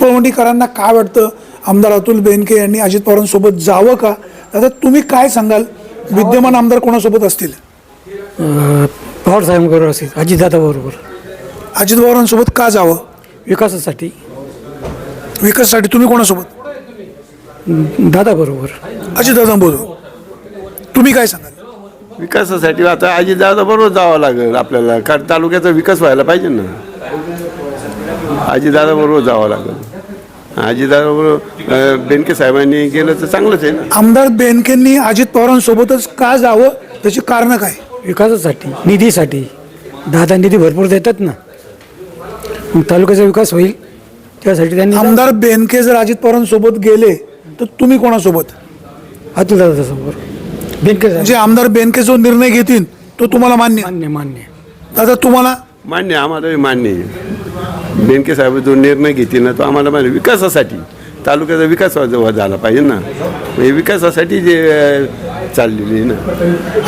पिंपळवंडीकरांना काय वाटतं? आमदार अतुल बेनके यांनी अजित पवारांसोबत जावं का? आता तुम्ही काय सांगाल? विद्यमान आमदार कोणासोबत असतील? पवार साहेबांबरोबर असेल अजितदादा बरोबर. अजित पवारांसोबत का जावं? विकासासाठी. विकासासाठी तुम्ही कोणासोबत? दादा बरोबर. अजितदादांबरोबर तुम्ही काय सांगाल? विकासासाठी आता आजी दादा बरोबर जावं लागेल आपल्याला. कारण तालुक्याचा विकास व्हायला पाहिजे ना. आजी दादा बरोबर जावं लागेल. आजी दादा बरोबर बेनके साहेबांनी गेलं तर चांगलंच आहे ना. आमदार बेनकेंनी अजित पवारांसोबतच का जावं त्याची कारणं काय? विकासासाठी निधीसाठी. दादा निधी भरपूर देतात ना. मग तालुक्याचा विकास होईल त्यासाठी त्यांनी आमदार बेनके जर अजित पवारांसोबत गेले तर तुम्ही कोणासोबत? अतुलदादा समोर. बेनके साहेब. म्हणजे आमदार बेनके जो निर्णय घेतील तो तुम्हाला मान्य मान्य मान्य. दादा तुम्हाला मान्य आहे, मान्य आहे. बेनके साहेब जो निर्णय घेतील ना तो आम्हाला मान्य विकासासाठी तालुक्याचा विकास झाला पाहिजे ना. म्हणजे विकासासाठी जे चाललेली आहे ना.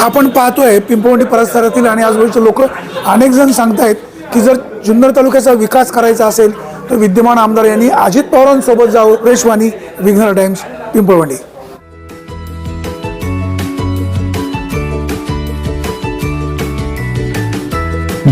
आपण पाहतोय पिंपवंडी परिसरातील आणि आजूबाजूचे लोक अनेक जण सांगतायत की जर जुन्नर तालुक्याचा विकास करायचा असेल तर विद्यमान आमदार यांनी अजित पवारांसोबत जावं रेशवाणी विघ्नर टाइम्स पिंपळवंडी.